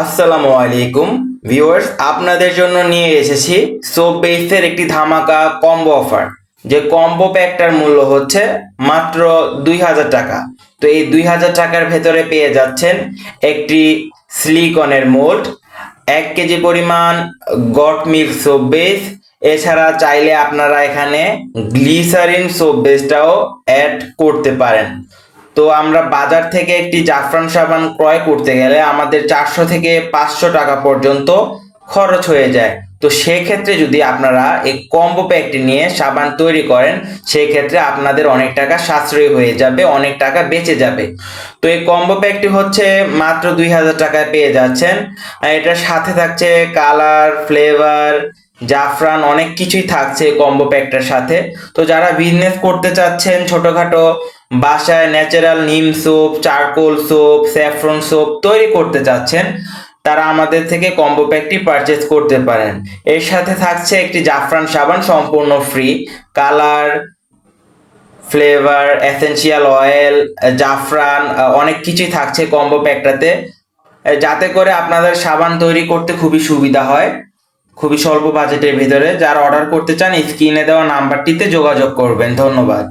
আসসালামু আলাইকুম ভিউয়ার্স আপনাদের জন্য নিয়ে এসেছি সোপ বেসের একটি ধামাকা কম্বো অফার যে কম্বো প্যাকটার মূল্য হচ্ছে মাত্র দুই হাজার টাকা। তো এই দুই হাজার টাকার ভেতরে পেয়ে যাচ্ছেন একটি স্লিকনের মোল্ড এক কেজি পরিমাণ গট মিল্ক সোপ বেস এছাড়া চাইলে আপনারা এখানে গ্লিসারিন সোপ বেসটাও অ্যাড করতে পারেন। তো আমরা বাজার থেকে একটি জাফরান সাবান ক্রয় করতে গেলে আমাদের চারশো থেকে পাঁচশো টাকা পর্যন্ত খরচ হয়ে যায়। তো সেক্ষেত্রে যদি আপনারা এই কম্বো প্যাকটি নিয়ে সাবান তৈরি করেন সেই ক্ষেত্রে আপনাদের অনেক টাকা সাশ্রয়ী হয়ে যাবে, অনেক টাকা বেঁচে যাবে। তো এই কম্বো প্যাকটি হচ্ছে মাত্র দুই হাজার টাকায় পেয়ে যাচ্ছেন। এটার সাথে থাকছে কালার, ফ্লেভার জাফরান অনেক কিছুই থাকছে কম্বো প্যাকটার সাথে। তো যারা বিজনেস করতে চাচ্ছেন, ছোটোখাটো বাসায় natural neem soap charcoal soap saffron soap তৈরি করতে চাচ্ছেন, তারা আমাদের থেকে কম্বো প্যাকটি পারচেজ করতে পারেন। এর সাথে থাকছে একটি জাফরান সাবান সম্পূর্ণ free colour flavour essential oil জাফরান অনেক কিছুই থাকছে কম্বো প্যাকটাতে যাতে করে আপনাদের সাবান তৈরি করতে খুবই সুবিধা হয়। খুবই স্বল্প বাজেটের ভিতরে যারা অর্ডার করতে চান স্ক্রিনে দেওয়া নাম্বারটিতে যোগাযোগ করবেন। ধন্যবাদ।